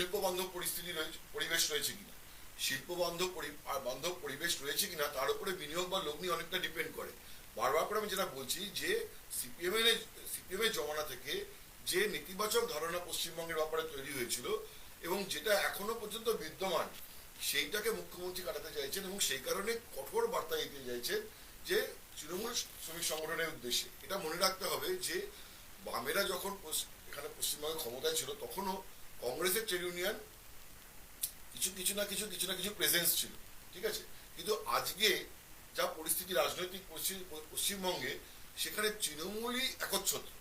শিল্প বান্ধব পরিস্থিতি রয়েছে, পরিবেশ রয়েছে কিনা? শিল্প বান্ধব বান্ধব পরিবেশ রয়েছে কিনা, তার উপরে বিনিয়োগ বা লগ্নি অনেকটা ডিপেন্ড করে। বারবার করে আমি যেটা বলছি যে সিপিএম এর সিপিএম এর জমানা থেকে যে নেতিবাচক ধারণা পশ্চিমবঙ্গের ব্যাপারে তৈরি হয়েছিল এবং যেটা এখনও পর্যন্ত বিদ্যমান, সেইটাকে মুখ্যমন্ত্রী কাটাতে চাইছেন এবং সেই কারণে কঠোর বার্তা দিতে চাইছেন যে, তৃণমূল শ্রমিক সংগঠনের উদ্দেশ্যে। এটা মনে রাখতে হবে যে, বামেরা যখন এখানে পশ্চিমবঙ্গে ক্ষমতায় ছিল, তখনও কংগ্রেসের ট্রেড ইউনিয়ন কিছু কিছু না কিছু কিছু না কিছু প্রেজেন্স ছিল ঠিক আছে? কিন্তু আজকে যা পরিস্থিতি রাজনৈতিক পশ্চিমবঙ্গে সেখানে তৃণমূলই একচ্ছত্র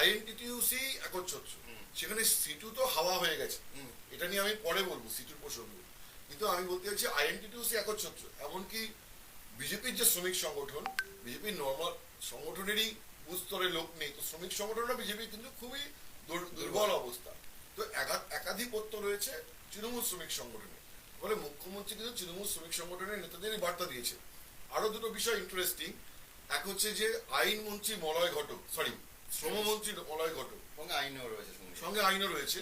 আইএনটিটিউসি একচ্ছত্র। সেখানে সিটু তো হাওয়া হয়ে গেছে। এটা নিয়ে আমি পরে বলব সিটুর প্রসঙ্গ। কিন্তু আমি বলতে চাইছি আইএনটিটিউসি একচ্ছত্র এমনকি বিজেপির যে শ্রমিক সংগঠন বিজেপির নর্মাল সংগঠনেরই বুথ স্তরের লোক নেই। তো শ্রমিক সংগঠনটা বিজেপি কিন্তু খুবই দুর্বল। অবস্থা। তো একা- একাধিপত্য রয়েছে তৃণমূল শ্রমিক সংগঠনে। ফলে মুখ্যমন্ত্রী কিন্তু তৃণমূল শ্রমিক সংগঠনের নেতাদেরই বার্তা দিয়েছে আরও দুটো বিষয় ইন্টারেস্টিং এক হচ্ছে যে আইন মন্ত্রী মলয় ঘটক সরি শ্রমমন্ত্রী মলয় ঘটক। সঙ্গে আইনও রয়েছে সঙ্গে। আইনও রয়েছে।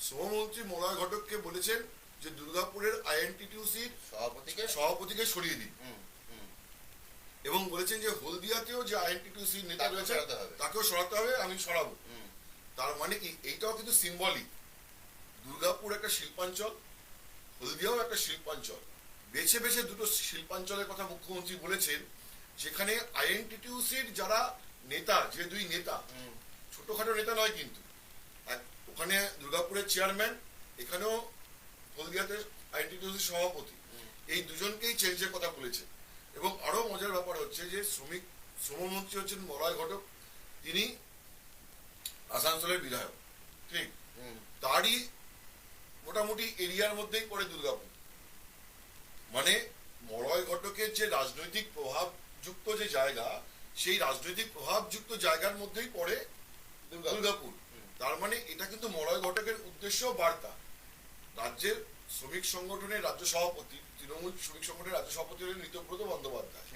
শ্রমমন্ত্রী মলয় ঘটককে বলেছেন যে দুর্গাপুরের আইএনটিটিউসির সভাপতিকে সভাপতিকে সরিয়ে দিন। এবং বলেছেন যে হলদিয়াতেও যে আইএনটিটিউসির নেতা রয়েছে। তাকেও সরাতে হবে আমি সরাবো। তার মানে কি এইটাও কিন্তু সিম্বলিক দুর্গাপুর একটা শিল্পাঞ্চল হলদিয়াও একটা শিল্পাঞ্চল। বেছে বেছে দুটো শিল্পাঞ্চলের কথা মুখ্যমন্ত্রী বলেছেন যেখানে আইএনটিটিউসির যারা নেতা যে দুই নেতা ছোটখাটো নেতা নয় কিন্তু। ওখানে দুর্গাপুরের চেয়ারম্যান এখানেও হলদিয়াতে আইএনটিটিউসির সভাপতি। এই দুজনকেই চেঞ্জের কথা বলেছে এবং আরও মজার ব্যাপার হচ্ছে যে শ্রমিক শ্রমমন্ত্রী হচ্ছেন মলয় ঘটক। তিনি আসানসোলের বিধায়ক ঠিক? তারই মোটামুটি এরিয়ার মধ্যেই পড়ে দুর্গাপুর। মানে মলয় ঘটকের যে রাজনৈতিক প্রভাবযুক্ত যে জায়গা সেই রাজনৈতিক প্রভাবযুক্ত জায়গার মধ্যেই পড়ে দুর্গাপুর। তার মানে এটা কিন্তু মলয় ঘটকের উদ্দেশ্য বার্তা। রাজ্যের শ্রমিক সংগঠনের রাজ্য সভাপতি তৃণমূল শ্রমিক সংগঠনের রাজ্য সভাপতি হলেন ঋতব্রত বন্দ্যোপাধ্যায়।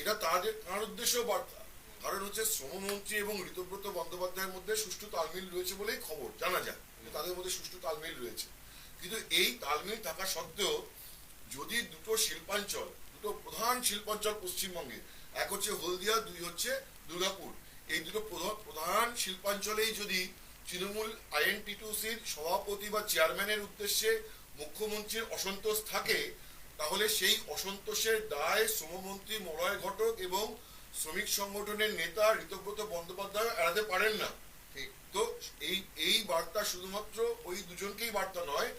এটা তাদের তার উদ্দেশ্য বার্তা। কারণ হচ্ছে শ্রমমন্ত্রী এবং ঋতব্রত বন্দ্যোপাধ্যায়ের মধ্যে সুষ্ঠু তালমিল রয়েছে বলেই খবর, জানা যায় তাদের মধ্যে সুষ্ঠু তালমিল রয়েছে। কিন্তু এই তালমিল থাকা সত্ত্বেও যদি দুটো শিল্পাঞ্চল, দুটো প্রধান শিল্পাঞ্চল পশ্চিমবঙ্গে, এক হচ্ছে হলদিয়া, দুই হচ্ছে দুর্গাপুর, এই দুটো প্রধা- প্রধান শিল্পাঞ্চলেই যদি তৃণমূল আইএনটিটিউসির সভাপতি বা চেয়ারম্যানের উদ্দেশ্যে মুখ্যমন্ত্রীর অসন্তোষ থাকে, তাহলে সেই অসন্তোষের দায় শ্রমমন্ত্রী মলয় ঘটক এবং শ্রমিক সংগঠনের নেতা ঋতব্রত বন্দ্যোপাধ্যায় এড়াতে পারেন না। তো এই এই বার্তা শুধুমাত্র ওই দুজনকেই বার্তা নয়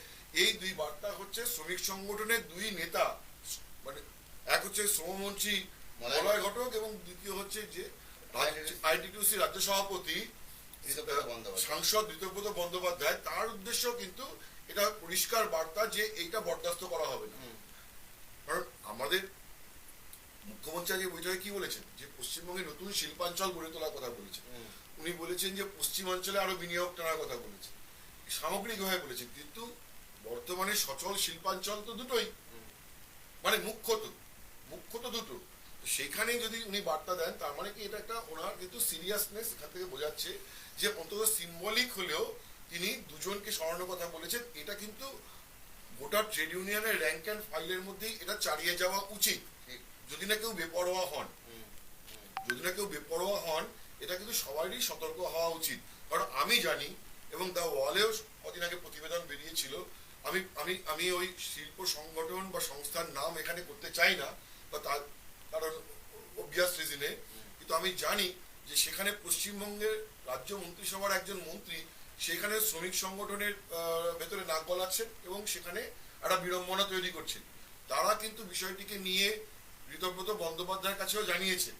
এই দুই বার্তা হচ্ছে শ্রমিক সংগঠনের দুই নেতা মানে এক হচ্ছে শ্রমমন্ত্রী মলয় মলয় ঘটক এবং দ্বিতীয় হচ্ছে যে আইটিটিউসি রাজ্য সভাপতি সাংসদ ঋতব্রত বন্দ্যোপাধ্যায়। তার উদ্দেশ্য কিন্তু এটা পরিষ্কার বার্তা যে এইটা বরদাস্ত করা হবে না। কারণ আমাদের মুখ্যমন্ত্রী আজকে বৈঠকে কি বলেছেন? যে পশ্চিমবঙ্গে নতুন শিল্পাঞ্চল গড়ে তোলার কথা বলেছেন। উনি বলেছেন যে পশ্চিমাঞ্চলে আরও বিনিয়োগ টানার কথা বলেছেন। সামগ্রিকভাবে বলেছেন কিন্তু বর্তমানে সচল শিল্পাঞ্চল তো দুটোই। মানে মুখ্যত মুখ্যত দুটো তো সেখানে যদি উনি বার্তা দেন তার মানে কি এটা একটা ওনার কিন্তু সিরিয়াসনেস এখান থেকে বোঝাচ্ছে যে অন্তত সিম্বলিক হলেও তিনি দুজনকে স্মরণের কথা বলেছেন। এটা কিন্তু গোটা ট্রেড ইউনিয়নের র্যাঙ্ক অ্যান্ড ফাইলের মধ্যেই এটা চালিয়ে যাওয়া উচিত। যদি না কেউ বেপরোয়া হন যদি না কেউ বেপরোয়া হন এটা কিন্তু সবারই সতর্ক হওয়া উচিত। কারণ আমি জানি এবং দ্য ওয়ালেও কদিন আগে প্রতিবেদন বেরিয়েছিল আমি আমি আমি ওই শিল্প সংগঠন বা সংস্থার নাম এখানে করতে চাই না বা তার কারণ অবভিয়াস রিজনে কিন্তু আমি জানি যে সেখানে পশ্চিমবঙ্গের রাজ্য মন্ত্রিসভার একজন মন্ত্রী সেখানে শ্রমিক সংগঠনের ভেতরে নাক গলাচ্ছেন এবং সেখানে একটা বিড়ম্বনা তৈরি করছেন। তারা কিন্তু বিষয়টিকে নিয়ে ঋতব্রত বন্দ্যোপাধ্যায়ের কাছেও জানিয়েছে।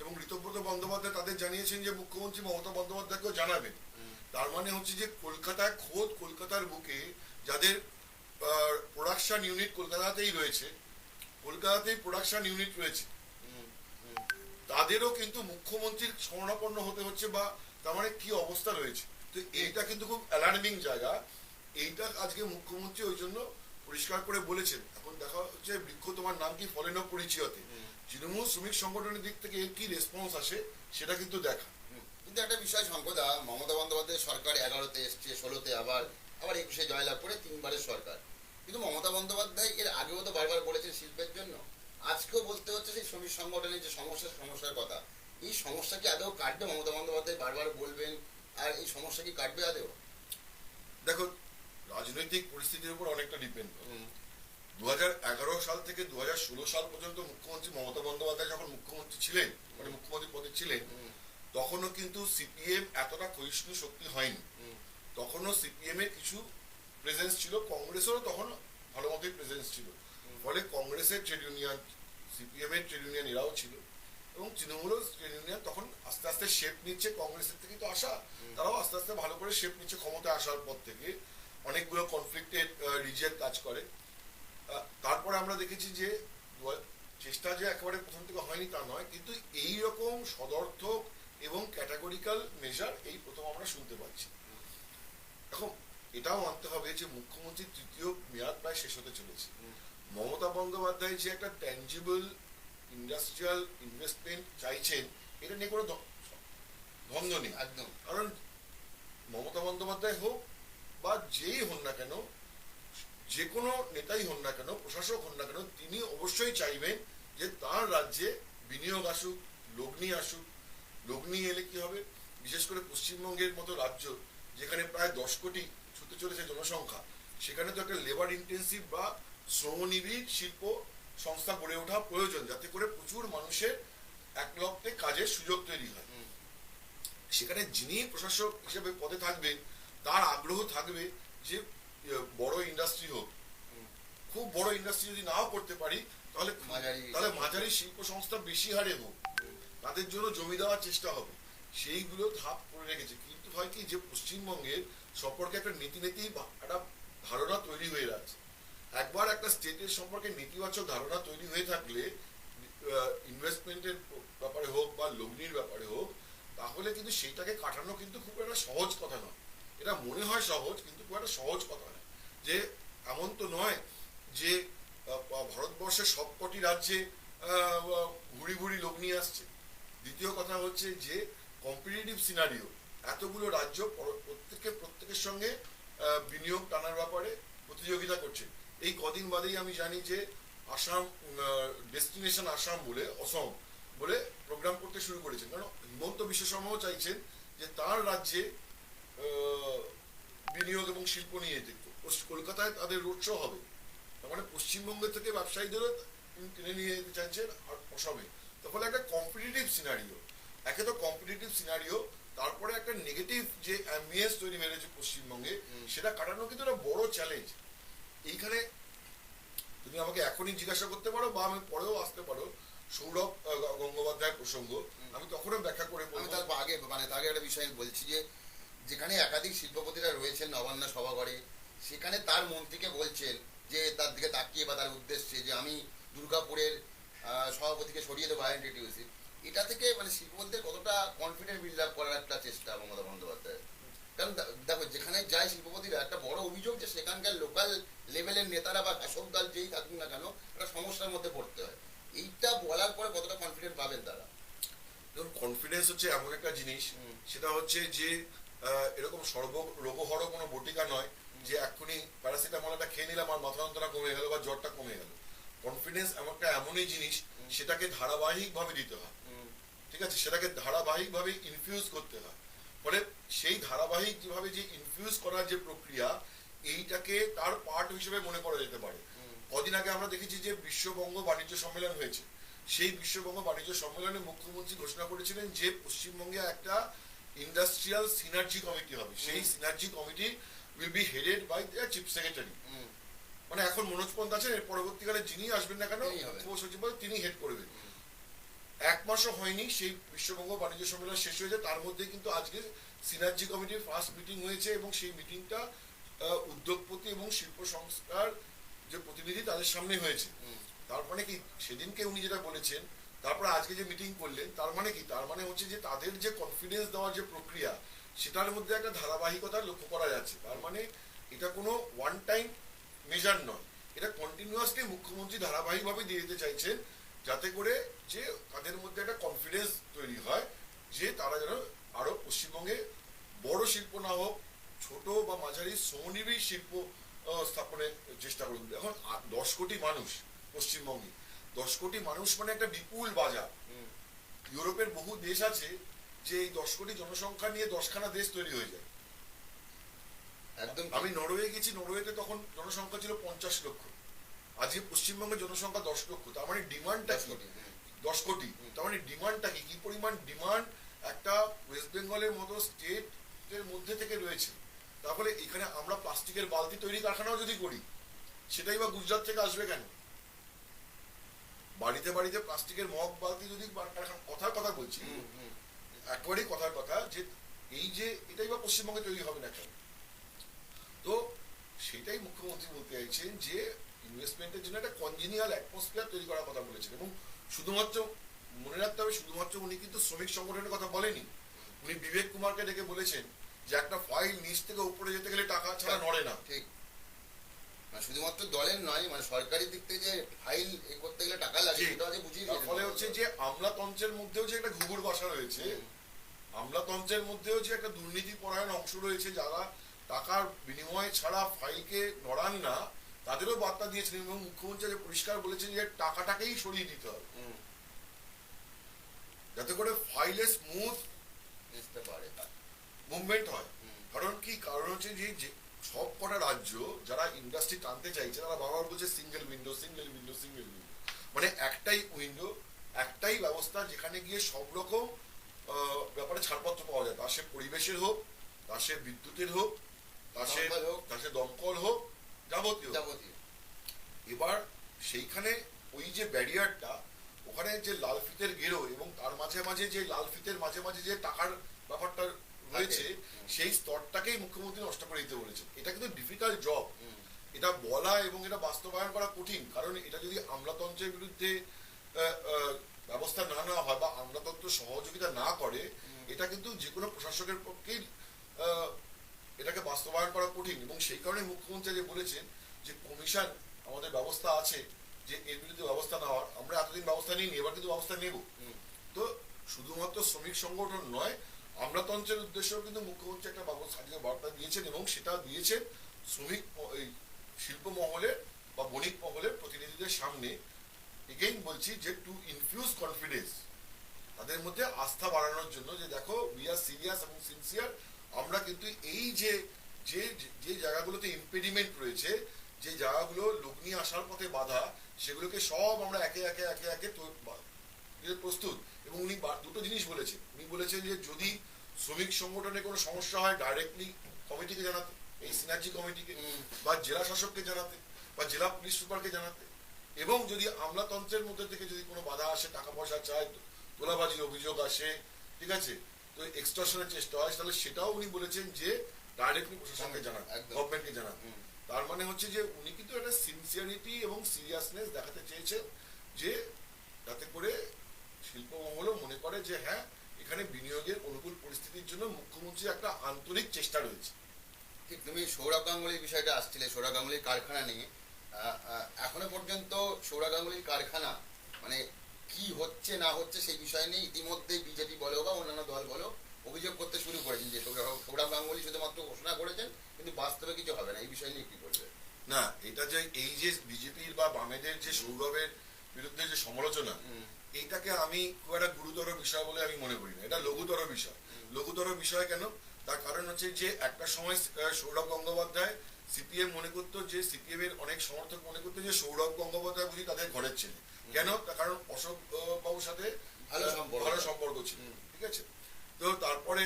এবং ঋতব্রত বন্দ্যোপাধ্যায় তাদের জানিয়েছেন যে মুখ্যমন্ত্রী মমতা বন্দ্যোপাধ্যায়কেও জানাবেন। তার মানে হচ্ছে যে কলকাতায় খোদ কলকাতার বুকে যাদের প্রোডাকশন ইউনিট কলকাতাতেই রয়েছে কলকাতাতেই প্রোডাকশন ইউনিট রয়েছে। তাদেরও কিন্তু মুখ্যমন্ত্রীর শরণাপন্ন হতে হচ্ছে বা তার মানে কি অবস্থা রয়েছে। তো এইটা কিন্তু খুব অ্যালার্মিং জায়গা। এইটা আজকে মুখ্যমন্ত্রী ওই জন্য পরিষ্কার করে বলেছেন। এখন দেখা হচ্ছে বৃক্ষ তোমার নাম কি ফলেন পরিচয়তে। তৃণমূল শ্রমিক সংগঠনের দিক থেকে কি রেসপন্স আসে সেটা কিন্তু দেখা। কিন্তু একটা বিষয় সম্পদা মমতা বন্দ্যোপাধ্যায় সরকার এগারোতে এসছে ষোলোতে আবার আবার একুশে জয়লাভ করে তিনবারের সরকার। কিন্তু মমতা বন্দ্যোপাধ্যায় এর আগেও তো বারবার বলেছেন শিল্পের জন্য। আজকেও বলতে হচ্ছে সেই শ্রমিক সংগঠনের যে সমস্যা সমস্যার কথা। এই সমস্যা কি আদৌ কাটবে? মমতা বন্দ্যোপাধ্যায় বারবার বলবেন আর এই সমস্যা কি কাটবে আদৌ? দেখো রাজনৈতিক পরিস্থিতির উপর অনেকটা ডিপেন্ড দু সাল থেকে দুহাজার ষোলো সাল পর্যন্ত মুখ্যমন্ত্রী মমতা বন্দ্যোপাধ্যায় যখন মুখ্যমন্ত্রী ছিলেন মানে মুখ্যমন্ত্রী পদে ছিলেন তখনও কিন্তু সিপিএম এতটা ক্ষয়িষ্ণু শক্তি হয়নি। তখনও সিপিএম এর কিছু প্রেজেন্স ছিল কংগ্রেসেরও তখন ভালো মতোই প্রেজেন্স ছিল। ফলে কংগ্রেসের ট্রেড ইউনিয়ন সিপিএম এর ট্রেড ইউনিয়ন এরাও ছিল। এবং তৃণমূলও ট্রেড ইউনিয়ন তখন আস্তে আস্তে শেপ নিচ্ছে কংগ্রেসের থেকে তো আসা। তারাও আস্তে আস্তে ভালো করে শেপ নিচ্ছে ক্ষমতা আসার পর থেকে। অনেকগুলো কনফ্লিক্টেড রিজিয়ন কাজ করে। তারপরে আমরা দেখেছি যে চেষ্টা যে একেবারে প্রথম থেকে হয়নি তা নয় কিন্তু এই রকম সদর্থক এবং ক্যাটাগরিক্যাল মেজার এই প্রথম আমরা শুনতে পাচ্ছি। এখন এটাও মানতে হবে যে মুখ্যমন্ত্রীর তৃতীয় মেয়াদ প্রায় শেষ হতে চলেছে। মমতা বন্দ্যোপাধ্যায় যে একটা ট্যাঞ্জিবল ইন্ডাস্ট্রিয়াল ইনভেস্টমেন্ট চাইছেন এটা নিয়ে কোনো দ্বন্দ্ব নেই। একদম। কারণ মমতা বন্দ্যোপাধ্যায় হোক বা যেই হন না কেন যে কোনো নেতাই হন না কেন প্রশাসক হন না কেন তিনি অবশ্যই চাইবেন যে তার রাজ্যে বিনিয়োগ আসুক লগ্নি আসুক। লগ্নি এলে কি হবে? বিশেষ করে পশ্চিমবঙ্গের মতো রাজ্য যেখানে প্রায় দশ কোটি ছুটে চলেছে জনসংখ্যা সেখানে তো একটা লেবার ইন্টেন্সিভ বা শ্রমনিবিড় শিল্প সংস্থা গড়ে ওঠা প্রয়োজন যাতে করে প্রচুর মানুষের এক লক্ষে কাজের সুযোগ তৈরি হয়। সেখানে যিনি প্রশাসক হিসেবে পদে থাকবেন তার আগ্রহ থাকবে যে বড় ইন্ডাস্ট্রি হোক। খুব বড় ইন্ডাস্ট্রি যদি নাও করতে পারি তাহলে তাহলে মাঝারি শিল্প সংস্থা বেশি হারে হোক। তাদের জন্য জমি দেওয়ার চেষ্টা হবে। সেইগুলো ধাপ করে রেখেছে। কিন্তু হয় কি যে পশ্চিমবঙ্গের সম্পর্কে একটা নীতি নীতি একটা ধারণা তৈরি হয়ে আছে একবার একটা স্টেটের সম্পর্কে নেতিবাচক ধারণা তৈরি হয়ে থাকলে ইনভেস্টমেন্টের ব্যাপারে হোক বা লগ্নির ব্যাপারে হোক তাহলে কিন্তু সেইটাকে কাটানো কিন্তু খুব একটা সহজ কথা নয়। এটা মনে হয় সহজ, কিন্তু খুব একটা সহজ কথা নয়। যে এমন তো নয় যে ভারতবর্ষের সবকটি রাজ্যে ঘুরি ভুড়ি ভুড়ি লগ্নি আসছে। দ্বিতীয় কথা হচ্ছে যে কম্পিটিটিভ সিনারিও এতগুলো রাজ্য পর- প্রত্যেকে প্রত্যেকের সঙ্গে বিনিয়োগ টানার ব্যাপারে প্রতিযোগিতা করছে। এই কদিন বাদেই আমি জানি যে, আসাম ডেস্টিনেশন আসাম বলে, অসম বলে প্রোগ্রাম করতে শুরু করেছেন। কারণ হিমন্ত বিশ্ব শর্মাও চাইছেন যে তার রাজ্যে বিনিয়োগ এবং শিল্প নিয়ে যেতে কলকাতায় তাদের রোড শো হবে। তার মানে পশ্চিমবঙ্গ থেকে ব্যবসায়ীদেরও কিনে নিয়ে যেতে চাইছেন অসমে তাহলে একটা কম্পিটিটিভ সিনারিও একে তো কম্পিটিটিভ সিনারিও তারপরে একটা নেগেটিভ যে অ্যাম্বিয়েন্স তৈরি হয়েছে পশ্চিমবঙ্গে সেটা কাটানো কিন্তু একটা বড় চ্যালেঞ্জ এইখানে তুমি আমাকে এখনই জিজ্ঞাসা করতে পারো বা আমি পরেও আসতে পারো সৌরভ আহ, গঙ্গোপাধ্যায় প্রসঙ্গ। আমি তখনও ব্যাখ্যা করে বলব। তার আগে মানে তার আগে একটা বিষয় বলছি যে যেখানে একাধিক শিল্পপতিরা রয়েছেন নবান্ন সভাঘরে সেখানে তার মন্ত্রীকে বলছেন যে তার দিকে তাকিয়ে বা তার উদ্দেশ্যে যে আমি দুর্গাপুরের সভাপতিকে সরিয়ে দেবো আইএনটিটিউসি। এটা থেকে মানে শিল্পপতিদের কতটা কনফিডেন্ট বিল্ড আপ করার একটা চেষ্টা মমতা বন্দ্যোপাধ্যায় কারণ দেখো যেখানে যায় শিল্পপতিরা একটা বড় অভিযোগ যে সেখানকার লোকাল লেভেলের নেতারা বা শাসক দল যেই থাকুক না কেন একটা সমস্যার মধ্যে পড়তে হয়। এইটা বলার পরে কতটা কনফিডেন্ট পাবেন তারা? ধরুন কনফিডেন্স হচ্ছে এমন একটা জিনিস সেটা হচ্ছে যে এরকম সর্ব রোগহর কোনো বটিকা নয় যে এক্ষুনি প্যারাসিটামলটা খেয়ে নিলাম আর মাথা যন্ত্রণা কমে গেল বা জ্বরটা কমে গেল। কনফিডেন্স একটা এমনই জিনিস সেটাকে ধারাবাহিকভাবে দিতে হয়। ঠিক আছে? সেটাকে ধারাবাহিকভাবে ইনফিউজ করতে হয়। ফলে সেই ধারাবাহিক যেভাবে যে ইনফিউজ করার যে প্রক্রিয়া এইটাকে তার পার্ট হিসেবে মনে করা যেতে পারে। কদিন আগে আমরা দেখেছি যে বিশ্ববঙ্গ বাণিজ্য সম্মেলন হয়েছে। সেই বিশ্ববঙ্গ বাণিজ্য সম্মেলনে মুখ্যমন্ত্রী ঘোষণা করেছিলেন যে পশ্চিমবঙ্গে একটা ইন্ডাস্ট্রিয়াল সিনার্জি কমিটি হবে। সেই synergy committee will be headed by the chief secretary মানে এখন মনোজ পন্ত আছেন এর পরবর্তীকালে যিনি আসবেন না কেন সচিব তিনি হেড করবেন। এক মাসও হয়নি সেই বিশ্ববঙ্গ বাণিজ্য সম্মেলন শেষ হয়েছে তার মধ্যে কিন্তু আজকে সিনার্জি কমিটির ফার্স্ট মিটিং হয়েছে এবং সেই মিটিংটা উদ্যোগপতি এবং শিল্প সংস্থার যে প্রতিনিধি তাদের সামনে হয়েছে। তার মানে কি সেদিনকে উনি যেটা বলেছেন তারপরে আজকে যে মিটিং করলেন, তার মানে কি? তার মানে হচ্ছে যে তাদের যে কনফিডেন্স দেওয়ার যে প্রক্রিয়া, সেটার মধ্যে একটা ধারাবাহিকতা লক্ষ্য করা যাচ্ছে। তার মানে এটা কোনো ওয়ান টাইম মেজার নয়। এটা কন্টিনিউয়াসলি মুখ্যমন্ত্রী ধারাবাহিকভাবে দিয়ে দিতে চাইছেন, যাতে করে যে তাদের মধ্যে একটা কনফিডেন্স তৈরি হয়, যে তারা যেন আরও পশ্চিমবঙ্গে বড় শিল্প না হোক, ছোট বা মাঝারি শ্রমজীবী শিল্প স্থাপনের চেষ্টা করুন। এখন দশ কোটি মানুষ পশ্চিমবঙ্গে। দশ কোটি মানুষ মানে একটা বিপুল বাজার। ইউরোপের বহু দেশ আছে যে এই দশ কোটি জনসংখ্যা নিয়ে দশখানা দেশ তৈরি হয়ে যায়। একদম আমি নরওয়ে গেছি নরওয়েতে তখন জনসংখ্যা ছিল পঞ্চাশ লক্ষ। আজকে পশ্চিমবঙ্গের জনসংখ্যা দশ লক্ষ তার মানে ডিমান্ডটা কি? কোটি, দশ কোটি তার মানে ডিমান্ডটা কি? কি পরিমাণ ডিমান্ড একটা ওয়েস্ট বেঙ্গলের মতো স্টেটের মধ্যে থেকে রয়েছে? তাহলে এখানে আমরা প্লাস্টিকের বালতি তৈরি কারখানাও যদি করি সেটাই বা গুজরাট থেকে আসবে কেন? বাড়িতে বাড়িতে প্লাস্টিকের মগ বালতি যদি কথার কথা বলছি হুম। কথার কথা যে এই যে এটাই বা পশ্চিমবঙ্গে তৈরি হবে না কেন? তো সেটাই মুখ্যমন্ত্রী বলতে চাইছেন যে ইনভেস্টমেন্টের জন্য একটা কনজিনিয়াল অ্যাটমসফিয়ার তৈরি করার কথা বলেছেন এবং শুধুমাত্র মনে রাখতে হবে শুধুমাত্র উনি কিন্তু শ্রমিক সংগঠনের কথা বলেনি উনি বিবেক কুমারকে ডেকে বলেছেন যে একটা ফাইল নিচ থেকে উপরে যেতে গেলে টাকা ছাড়া নড়ে না। ঠিক। মানে শুধুমাত্র দলের নয় মানে সরকারি দিক থেকে যে ফাইল এ করতে গেলে টাকা লাগে সেটা আগে বুঝিয়ে তার দিয়েছেন। ফলে হচ্ছে যে আমলাতন্ত্রের মধ্যেও যে একটা ঘুঘুর বাসা রয়েছে আমলাতন্ত্রের মধ্যেও যে একটা দুর্নীতি পরায়ণ অংশ রয়েছে যারা টাকার বিনিময় ছাড়া ফাইলকে নড়ান না তাদেরও বার্তা দিয়েছেন এবং মুখ্যমন্ত্রী যে পরিষ্কার বলেছেন যে টাকাটাকেই সরিয়ে দিতে হবে। যাতে করে ফাইলে স্মুথ মুভমেন্ট হয়। কারণ কি? কারণ হচ্ছে যে সব কটা রাজ্য যারা ইন্ডাস্ট্রি টানতে চাইছে তারা বারবার বলছে single window single window single window মানে একটাই উইন্ডো একটাই ব্যবস্থা যেখানে গিয়ে সব রকম ব্যাপারে ছাড়পত্র পাওয়া যায়। তা সে পরিবেশের হোক তা সে বিদ্যুতের হোক তা সে হোক। তা সে দমকল হোক যাবতীয়। যাবতীয়। এবার সেইখানে ওই যে ব্যারিয়ারটা ওখানে যে লাল ফিতের গেরো এবং তার মাঝে মাঝে যে লাল ফিতের মাঝে মাঝে যে টাকার ব্যাপারটা হুম। সেই স্তরটাকেই মুখ্যমন্ত্রী নষ্ট করে দিতে বলেছেন। এটা কিন্তু ডিফিকাল্ট জব এটা বলা এবং এটা বাস্তবায়ন করা কঠিন, কারণ এটা যদি আমলাতন্ত্রের বিরুদ্ধে ব্যবস্থা না নেওয়া হয় বা আমলাতন্ত্র সহযোগিতা না করে, এটা কিন্তু যে কোনো প্রশাসকের পক্ষেই এটাকে বাস্তবায়ন করা কঠিন। এবং সেই কারণে মুখ্যমন্ত্রী যে বলেছেন যে কমিশন আমাদের ব্যবস্থা আছে যে এর বিরুদ্ধে ব্যবস্থা নেওয়ার আমরা এতদিন ব্যবস্থা নিইনি, এবার কিন্তু ব্যবস্থা নেব। তো শুধুমাত্র শ্রমিক সংগঠন নয় আমলাতন্ত্রের উদ্দেশ্যেও কিন্তু মুখ্যমন্ত্রী একটা আজকে বার্তা দিয়েছেন এবং সেটা দিয়েছেন শ্রমিক এই শিল্প মহলের বা বণিক মহলের প্রতিনিধিদের সামনে। এগেইন বলছি যে টু ইনফিউজ কনফিডেন্স তাদের মধ্যে আস্থা বাড়ানোর জন্য যে দেখো উই আর সিরিয়াস এবং সিনসিয়ার আমরা কিন্তু এই যে যে যে জায়গাগুলোতে ইম্পেডিমেন্ট রয়েছে, যে জায়গাগুলো লোক নিয়ে আসার পথে বাধা, সেগুলোকে সব আমরা একে একে একে একে প্রস্তুত। উনি দুটো জিনিস বলেছেন উনি বলেছেন যে যদি শ্রমিক সংগঠনে কোনো সমস্যা হয় ডাইরেক্টলি কমিটিকে জানাতে এই সিনার্জি কমিটিকে বা জেলা শাসককে জানাতে বা জেলা পুলিশ সুপারকে জানাতে এবং যদি আমলাতন্ত্রের মধ্যে থেকে যদি কোনো বাধা আসে টাকা পয়সা চায় তোলাবাজির অভিযোগ আসে ঠিক আছে তো এক্সটর্শনের চেষ্টা হয় তাহলে সেটাও উনি বলেছেন যে ডাইরেক্টলি প্রশাসনকে জানান। গভর্নমেন্টকে জানান। তার মানে হচ্ছে যে উনি কিন্তু একটা সিনসিয়ারিটি এবং সিরিয়াসনেস দেখাতে চেয়েছেন যে যাতে করে শিল্প মহলও মনে করে যে হ্যাঁ এখানে বিনিয়োগের অনুকূল পরিস্থিতির জন্য মুখ্যমন্ত্রীর একটা আন্তরিক চেষ্টা রয়েছে। ঠিক তুমি সৌরভ গাঙ্গুলির বিষয়টা আসছিলে। সৌরভ গাঙ্গুলির কারখানা নিয়ে। এখনও পর্যন্ত সৌরভ গাঙ্গুলির কারখানা মানে কি হচ্ছে না হচ্ছে সেই বিষয় নিয়ে ইতিমধ্যে বিজেপি বলো বা অন্যান্য দল বলো অভিযোগ করতে শুরু করেছেন যে সৌরভ গাঙ্গুলি শুধুমাত্র ঘোষণা করেছেন কিন্তু বাস্তবে কিছু হবে না। এই বিষয় নিয়ে কি করবে না এটা যে এই যে বিজেপির বা বামেদের যে সৌরভের বিরুদ্ধে যে সমালোচনা এইটাকে আমি খুব একটা গুরুতর বিষয় বলে আমি মনে করি না। এটা লঘুতর বিষয়। লঘুতর বিষয় কেন? তার কারণ হচ্ছে যে একটা সময় সৌরভ গঙ্গোপাধ্যায় সিপিএম মনে করতো যে সিপিএম এর অনেক সমর্থক মনে করতো যে সৌরভ গঙ্গোপাধ্যায় বুঝি তাদের ঘরের ছেলে। কেন? তার কারণ অশোক বাবুর সাথে ভালো সম্পর্ক। ছিল। ঠিক আছে? তো তারপরে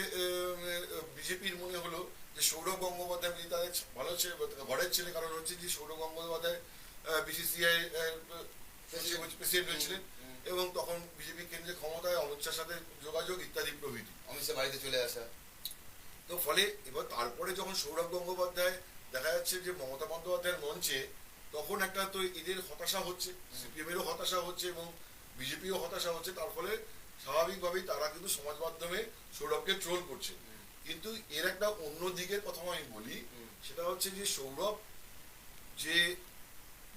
বিজেপির মনে হলো যে সৌরভ গঙ্গোপাধ্যায় বুঝি তাদের ভালো ছেলে ঘরের ছেলে। কারণ হচ্ছে যে সৌরভ গঙ্গোপাধ্যায় বিসিসিআই প্রেসিডেন্ট হয়েছিলেন। এবং তখন বিজেপি কেন্দ্রে ক্ষমতায় অমিত শাহর সাথে যোগাযোগ ইত্যাদি প্রভৃতি। অমিত শাহ বাড়িতে চলে আসা। তো ফলে এবার তারপরে যখন সৌরভ গঙ্গোপাধ্যায় দেখা যাচ্ছে যে মমতা বন্দ্যোপাধ্যায়ের মঞ্চে তখন একটা তো এদের হতাশা হচ্ছে সিপিএম এরও হতাশা হচ্ছে এবং বিজেপিও হতাশা হচ্ছে তার ফলে স্বাভাবিকভাবেই তারা কিন্তু সমাজ মাধ্যমে সৌরভকে ট্রোল করছে। কিন্তু এর একটা অন্য দিকের কথা আমি বলি সেটা হচ্ছে যে সৌরভ যে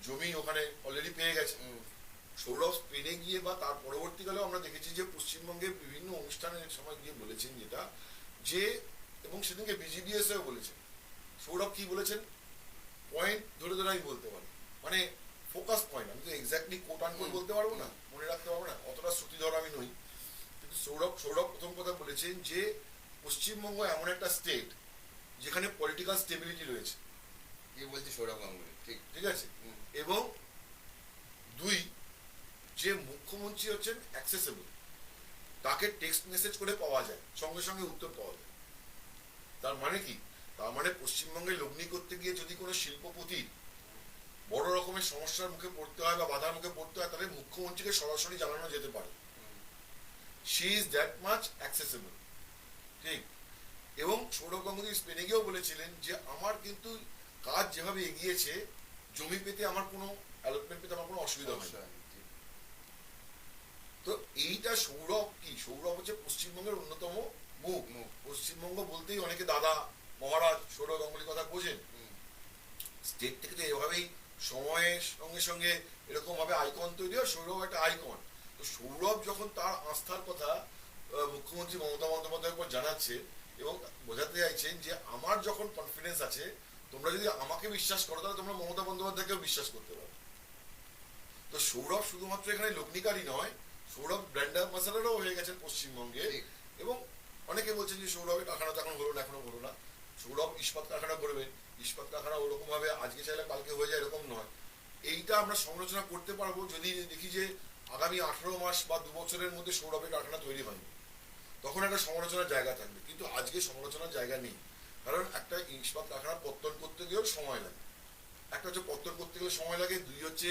জমি ওখানে অলরেডি পেয়ে গেছে সৌরভ স্পেনে গিয়ে বা তার পরবর্তীকালেও আমরা দেখেছি যে পশ্চিমবঙ্গের বিভিন্ন অনুষ্ঠানের সময় গিয়ে বলেছেন যেটা যে এবং সেদিনকে বিজিবিএসও বলেছেন। সৌরভ কি বলেছেন? পয়েন্ট ধরে ধরে আমি বলতে পারি মানে ফোকাস পয়েন্ট আমি তো এক্স্যাক্টলি কোট আন কোট বলতে পারব না মনে রাখতে পারব না অতটা শ্রুতিধর আমি নই। কিন্তু সৌরভ সৌরভ প্রথম কথা বলেছেন যে পশ্চিমবঙ্গ এমন একটা স্টেট যেখানে পলিটিক্যাল স্টেবিলিটি রয়েছে। কি বলছি সৌরভ গাঙ্গুলি ঠিক। ঠিক আছে? এবং দুই যে মুখ্যমন্ত্রী হচ্ছেন অ্যাক্সেসেবল তাকে টেক্সট মেসেজ করে পাওয়া যায়, সঙ্গে সঙ্গে উত্তর পাওয়া যায়। তার মানে কি? তার মানে পশ্চিমবঙ্গে লগ্নি করতে গিয়ে যদি কোনো শিল্পপতি বড় রকমের সমস্যার মুখে পড়তে হয় বা বাধার মুখে পড়তে হয়, তাহলে মুখ্যমন্ত্রীকে সরাসরি জানানো যেতে পারে। She is that much accessible ঠিক? এবং সৌরভ গাঙ্গুলি স্পেনে গিয়েও বলেছিলেন যে, আমার কিন্তু কাজ যেভাবে এগিয়েছে, জমি পেতে আমার কোনো অ্যালটমেন্ট পেতে আমার কোনো অসুবিধা হয় না। তো এইটা সৌরভ কি? সৌরভ হচ্ছে পশ্চিমবঙ্গের অন্যতম মুখ। মুখ। পশ্চিমবঙ্গ বলতেই অনেকে দাদা মহারাজ সৌরভ গাঙ্গুলির কথা বোঝেন। স্টেট থেকে তো এভাবেই সময়ের সঙ্গে সঙ্গে এরকম ভাবে আইকন তৈরি হয় সৌরভ একটা আইকন তো সৌরভ যখন তার আস্থার কথা মুখ্যমন্ত্রী মমতা বন্দ্যোপাধ্যায়ের উপর জানাচ্ছে এবং বোঝাতে চাইছেন যে আমার যখন কনফিডেন্স আছে তোমরা যদি আমাকে বিশ্বাস করো তাহলে তোমরা মমতা বন্দ্যোপাধ্যায়কেও বিশ্বাস করতে পারো। তো সৌরভ শুধুমাত্র এখানে লগ্নিকারই নয় সৌরভ ব্র্যান্ড অ্যাম্বাসাডারও হয়ে গেছেন পশ্চিমবঙ্গে। এবং অনেকে বলছেন যে সৌরভের কারখানা তো এখন হলো না এখনও হলো না। সৌরভ ইস্পাত কারখানা করবেন ইস্পাত কারখানা ওরকম ভাবে আজকে চাইলে কালকে হয়ে যায় এরকম নয়। এইটা আমরা সমালোচনা করতে পারব যদি দেখি যে আগামী আঠারো মাস বা দু বছরের মধ্যে সৌরভের কারখানা তৈরি হয়নি তখন একটা সমালোচনার জায়গা থাকবে। কিন্তু আজকে সমালোচনার জায়গা নেই। কারণ একটা ইস্পাত কারখানা পত্তন করতে গিয়েও সময় লাগে। একটা হচ্ছে পত্তন করতে গেলে সময় লাগে দুই হচ্ছে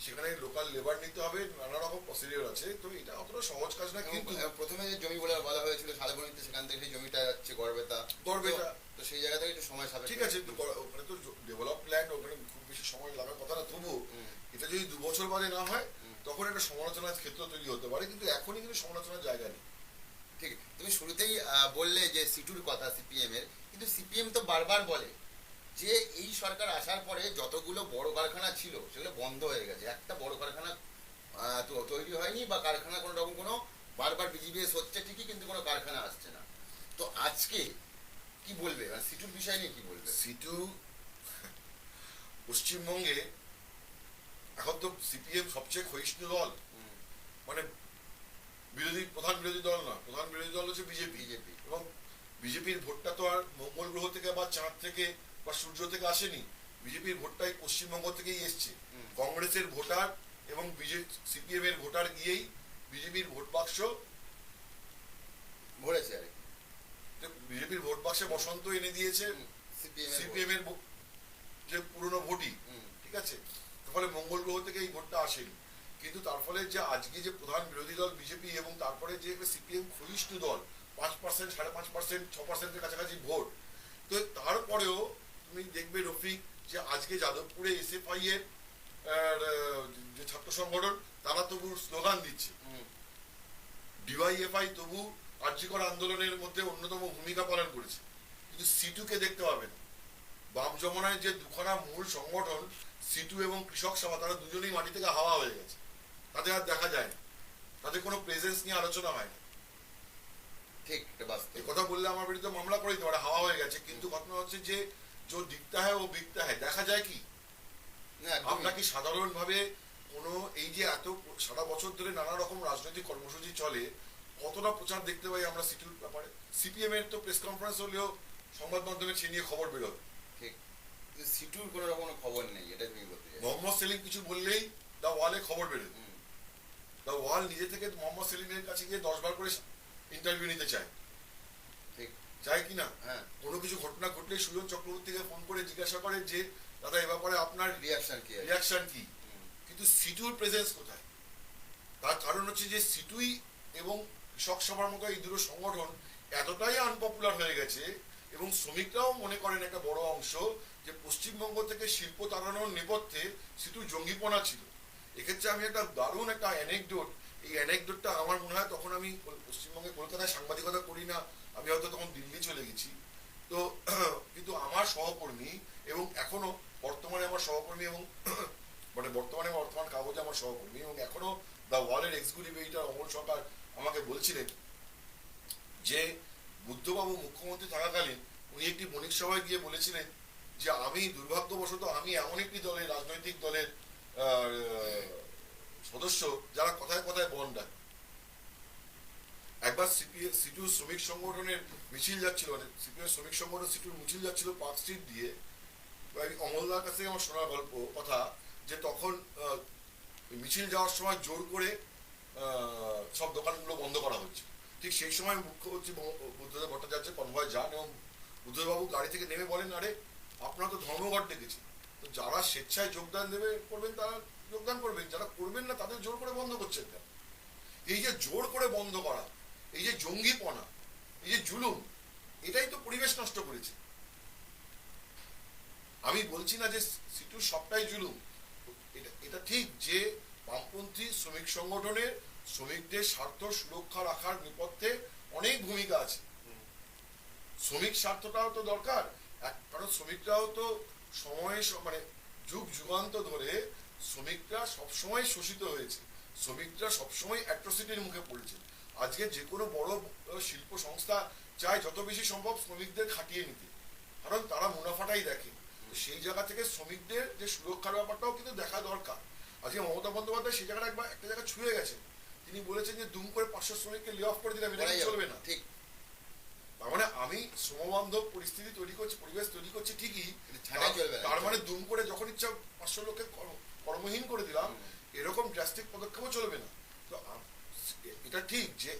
সেখানে লোকাল লেবার নিতে হবে নানা রকম প্রসিডিওর আছে তো এটা অতটা সহজ কাজ না কিন্তু প্রথমে যে জমি বলে বলা হয়েছিল শালবনিতে সেখান থেকে জমিটা যাচ্ছে গড়বেতা। গড়বেতা। তো- সেই জায়গা থেকে একটু সময় সাপেক্ষ। ঠিক আছে ওখানে তো ডেভেলপ ল্যান্ড ওখানে খুব বেশি সময় লাগার কথা না তবুও এটা যদি দু বছর বাদে না হয় তখন একটা সমালোচনার ক্ষেত্র তৈরি হতে পারে কিন্তু এখনই কিন্তু সমালোচনার জায়গা নেই। ঠিক তুমি শুরুতেই বললে যে সিটুর কথা সিপিএম এর কিন্তু সিপিএম তো বারবার বলে যে এই সরকার আসার পরে যতগুলো বড় কারখানা ছিল সেগুলো বন্ধ হয়ে গেছে। একটা বড় কারখানা তো তৈরি হয়নি বা কারখানা কোনো রকম কোনো বারবার বিজিবিএস হচ্ছে ঠিকই কিন্তু কোনো কারখানা আসছে না। তো আজকে কি বলবে? মানে সিটুর বিষয় নিয়ে কি বলবে? সিটু পশ্চিমবঙ্গে এখন তো সিপিএম সবচেয়ে ক্ষয়িষ্ণু দল। মানে বিরোধী প্রধান বিরোধী দল না। প্রধান বিরোধী দল হচ্ছে বিজেপি। বিজেপি। এবং বিজেপির ভোটটা তো আর মঙ্গল গ্রহ থেকে বা চাঁদ থেকে বা সূর্য থেকে আসেনি বিজেপির ভোটটাই পশ্চিমবঙ্গ থেকেই এসছে। কংগ্রেসের ভোটার এবং সিপিএম এর ভোটার গিয়েই বিজেপির ভোট বাক্স ভরেছে আর বিজেপির ভোট বাক্সে বসন্ত এনে দিয়েছে সিপিএম এর যে পুরনো ভোটই ঠিক আছে? তার ফলে মঙ্গল গ্রহ থেকে এই ভোটটা আসেনি। কিন্তু তার ফলে যে আজকে যে প্রধান বিরোধী দল বিজেপি এবং তারপরে যে সিপিএম ক্ষয়িষ্ণু দল পাঁচ পার্সেন্ট সাড়ে পাঁচ পার্সেন্ট ছ পার্সেন্টের কাছাকাছি ভোট তো তারপরেও তুমি দেখবে রফিক যে আজকে যাদবপুরে এসএফআই এর যে ছাত্র সংগঠন তারা তবু স্লোগান দিচ্ছে। ডিওয়াইএফআই তবু কার্যকর আন্দোলনের মধ্যে অন্যতম ভূমিকা পালন করেছে। কিন্তু সিটুকে দেখতে পাবে না বাম জমানায় যে দুখানা মূল সংগঠন সিটু এবং কৃষক সভা তারা দুজনেই মাটি থেকে হাওয়া হয়ে গেছে। তাদের আর দেখা যায় না। তাদের কোনো প্রেজেন্স নিয়ে আলোচনা হয় না। ঠিক কথা বললে আমার বিরুদ্ধে মামলা করে দিতে পারে হাওয়া হয়ে গেছে। কিন্তু ঘটনা হচ্ছে যে যে দিকটা হয় ও বিকটা হয় দেখা যায় কি? না একদমই। আমরা কি সাধারণভাবে কোনো এই যে এত সারা বছর ধরে নানা রকম রাজনৈতিক কর্মসূচি চলে কতটা প্রচার দেখতে পাই আমরা সিটির ব্যাপারে? সিপিএম এর তো প্রেস কনফারেন্স হলেও সংবাদ মাধ্যমে সে নিয়ে খবর বেরোবে ঠিক। সিটুর কোনো রকম খবর নেই এটা তুমি বলতে মোহাম্মদ সেলিম কিছু বললেই দা ওয়ালে খবর হুম, দা ওয়াল নিজে থেকে মোহাম্মদ সেলিমের কাছে গিয়ে দশ বার করে ইন্টারভিউ নিতে চায়। ঠিক চায় কি হ্যাঁ। কোনো কিছু ঘটনা ঘটলে সুজন চক্রবর্তীকে ফোন করে জিজ্ঞাসা করে যে দাদা এ ব্যাপারে আপনার রিয়াকশন কি রিয়াকশন কি? কিন্তু সিটুর প্রেজেন্স কোথায়? তার কারণ হচ্ছে যে সিটুই এবং কৃষক সভার মতো এই দুটো সংগঠন এতটাই আনপপুলার হয়ে গেছে এবং শ্রমিকরাও মনে করেন একটা বড় অংশ যে পশ্চিমবঙ্গ থেকে শিল্প তাড়ানোর নেপথ্যে সিটুর জঙ্গিপনা ছিল। এক্ষেত্রে আমি একটা দারুণ একটা অ্যানেকডোট এই অ্যানেকডোটটা আমার মনে হয় তখন আমি পশ্চিমবঙ্গে কলকাতায় সাংবাদিকতা করি না আমি হয়তো তখন দিল্লি চলে গেছি। তো কিন্তু আমার সহকর্মী এবং এখনও বর্তমানে আমার সহকর্মী এবং মানে বর্তমানে বর্তমান কাগজে আমার সহকর্মী এবং এখনও দ্য ওয়ালের এক্সিকিউটিভ এডিটর অমল সরকার আমাকে বলছিলেন যে, বুদ্ধবাবু মুখ্যমন্ত্রী থাকাকালীন উনি একটি বণিক সভায় গিয়ে বলেছিলেন যে, আমি দুর্ভাগ্যবশত আমি এমন একটি দলের, রাজনৈতিক দলের সদস্য যারা কথায় কথায় বন ডাকে। একবার সিপিএ সিটু শ্রমিক সংগঠনের মিছিল যাচ্ছিল মানে সিপিএম শ্রমিক সংগঠন সিটুর মিছিল যাচ্ছিল পার্ক স্ট্রিট দিয়ে। অমলদার কাছ থেকে আমার শোনার গল্প, কথা যে তখন মিছিল যাওয়ার সময় জোর করে সব দোকানগুলো বন্ধ করা হচ্ছে ঠিক সেই সময় মুখ্যমন্ত্রী বুদ্ধদেব ভট্টাচার্য কনভয় যান এবং বুদ্ধদেববাবু গাড়ি থেকে নেমে বলেন, আরে, আপনারা তো ধর্মঘট ডেকেছেন। তো যারা স্বেচ্ছায় যোগদান দেবে, করবেন তারা যোগদান করবেন, যারা করবেন না তাদের জোর করে বন্ধ করছেন এই যে জোর করে বন্ধ করা এই যে জঙ্গিপনা, এই যে জুলুম, এটাই তো পরিবেশ নষ্ট করেছে। আমি বলছি না যে সিটু সবটাই জুলুম। এটা এটা ঠিক যে বামপন্থী শ্রমিক সংগঠনের শ্রমিকদের স্বার্থ সুরক্ষা রাখার নেপথ্যে অনেক ভূমিকা আছে। শ্রমিক স্বার্থটাও তো দরকার। কারণ শ্রমিকরাও তো সময়ে মানে যুগ যুগান্ত ধরে শ্রমিকরা সবসময় শোষিত হয়েছে। শ্রমিকরা সবসময় অ্যাট্রোসিটির মুখে পড়েছে। আজকে যে কোনো বড় শিল্প সংস্থা চায় যত বেশি সম্ভব শ্রমিকদের খাটিয়ে নিতে। কারণ তারা মুনাফাটাই দেখে। সেই জায়গা থেকে শ্রমিকদের যে সুরক্ষার ব্যাপারটাও কিন্তু দেখা দরকার। আজকে মমতা বন্দ্যোপাধ্যায় সেই জায়গাটা একবার একটা জায়গা ছুঁয়ে গেছেন। তিনি বলেছেন যে দুম করে পাঁচশো শ্রমিককে লে অফ করে দিলাম এটা। চলবে না। ঠিক। তার মানে আমি শ্রমবান্ধব পরিস্থিতি তৈরি করছি পরিবেশ তৈরি করছি ঠিকই। তার মানে দুম করে যখন ইচ্ছা পাঁচশো লোককে কর্ম- কর্মহীন করে দিলাম এরকম ড্রাস্টিক পদক্ষেপও চলবে না। তো এটা ঠিক যে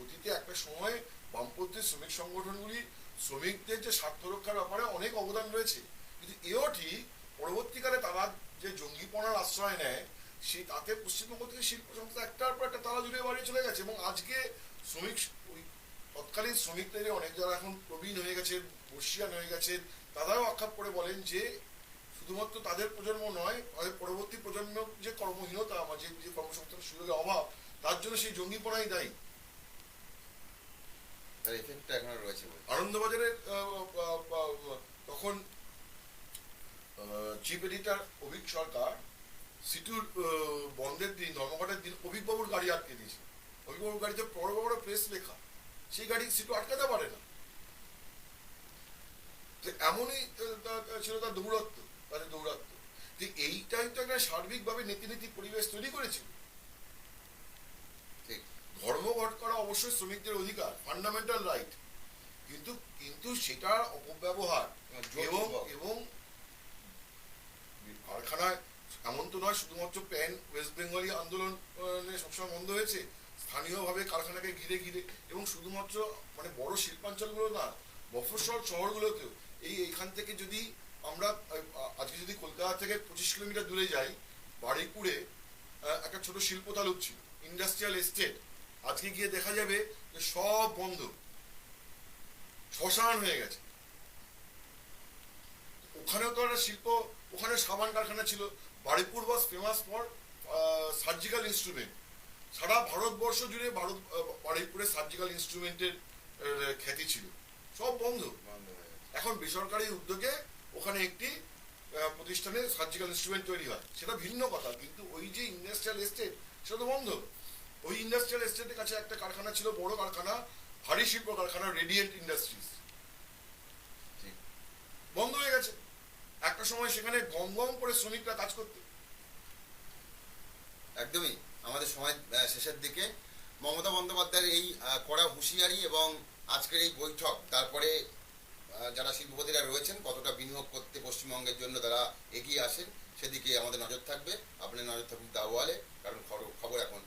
অতীতে একটা সময় বামপন্থী শ্রমিক সংগঠনগুলি শ্রমিকদের যে স্বার্থ রক্ষার ব্যাপারে অনেক অবদান রয়েছে, কিন্তু এও ঠিক পরবর্তীকালে তারা যে জঙ্গিপনার আশ্রয় নেয়, সেই তাতে পশ্চিমবঙ্গ থেকে শিল্প সংস্থা একটার পর একটা তালা জুড়ে বাড়িয়ে চলে গেছে এবং আজকে শ্রমিক তৎকালীন শ্রমিকদের অনেক যারা এখন প্রবীণ হয়ে গেছে, বর্ষিয়ান হয়ে গেছে, তারাও আক্ষেপ করে বলেন যে শুধুমাত্র তাদের প্রজন্ম নয় তাদের পরবর্তী প্রজন্ম যে কর্মহীনতা যে যে কর্মসংস্থান সুযোগের অভাব তার জন্য সেই জঙ্গিপনাই দায়ী। তার এফেক্টটা এখনও রয়েছে বলে। আনন্দবাজারের তখন চিফ এডিটর অভিক সরকার সিটুর বন্ধের দিন ধর্মঘটের দিন অভিকবাবুর গাড়ি আটকে দিয়েছে। অভিকবাবুর গাড়িতে বড় বড় প্রেস লেখা। সেই গাড়ি সিটু আটকাতে পারে না। তো এমনই ছিল তার দৌরত্ব তাদের দৌরাত্ম যে এইটাই তো একটা সার্বিকভাবে নীতি নীতি পরিবেশ তৈরি করেছিল ধর্মঘট করা অবশ্যই শ্রমিকদের অধিকার ফান্ডামেন্টাল রাইট কিন্তু কিন্তু সেটার অপব্যবহার এবং এবং কারখানায় এমন তো নয় শুধুমাত্র প্যান ওয়েস্ট বেঙ্গলি আন্দোলন সবসময় বন্ধ হয়েছে স্থানীয়ভাবে কারখানাকে ঘিরে ঘিরে এবং শুধুমাত্র মানে বড় শিল্পাঞ্চলগুলো না মফস্বল শহরগুলোতেও এই এখান থেকে যদি আমরা আজকে যদি কলকাতা থেকে পঁচিশ কিলোমিটার দূরে যাই বাড়িপুরে একটা ছোট শিল্প তালুক ছিল ইন্ডাস্ট্রিয়াল এস্টেট আজকে গিয়ে দেখা যাবে যে সব বন্ধ। শ্মশান হয়ে গেছে। ওখানেও তো একটা শিল্প ওখানে সাবান কারখানা ছিল। Baripur was famous for surgical instrument সারা ভারতবর্ষ জুড়ে ভারত আহ, বারুইপুরে সার্জিক্যাল ইনস্ট্রুমেন্টের খ্যাতি ছিল। সব বন্ধ। এখন বেসরকারি উদ্যোগে ওখানে একটি প্রতিষ্ঠানে সার্জিক্যাল ইনস্ট্রুমেন্ট তৈরি হয়। সেটা ভিন্ন কথা কিন্তু ওই যে ইন্ডাস্ট্রিয়াল এস্টেট সেটা তো বন্ধ। ওই ইন্ডাস্ট্রিয়াল এস্টেটের কাছে একটা কারখানা ছিল বড় কারখানা ভারী শিল্প কারখানা রেডিয়েন্ট ইন্ডাস্ট্রিজ বন্ধ হয়ে গেছে। একটা সময় সেখানে গম গম করে শ্রমিকরা কাজ করতে। একদমই। আমাদের সময় শেষের দিকে। মমতা বন্দ্যোপাধ্যায়ের এই কড়া হুঁশিয়ারি এবং আজকের এই বৈঠক তারপরে যারা শিল্পপতিরা রয়েছেন কতটা বিনিয়োগ করতে পশ্চিমবঙ্গের জন্য তারা এগিয়ে আসেন সেদিকে আমাদের নজর থাকবে। আপনার নজর থাকুন দাওয়ালে কারণ খবর খবর এখন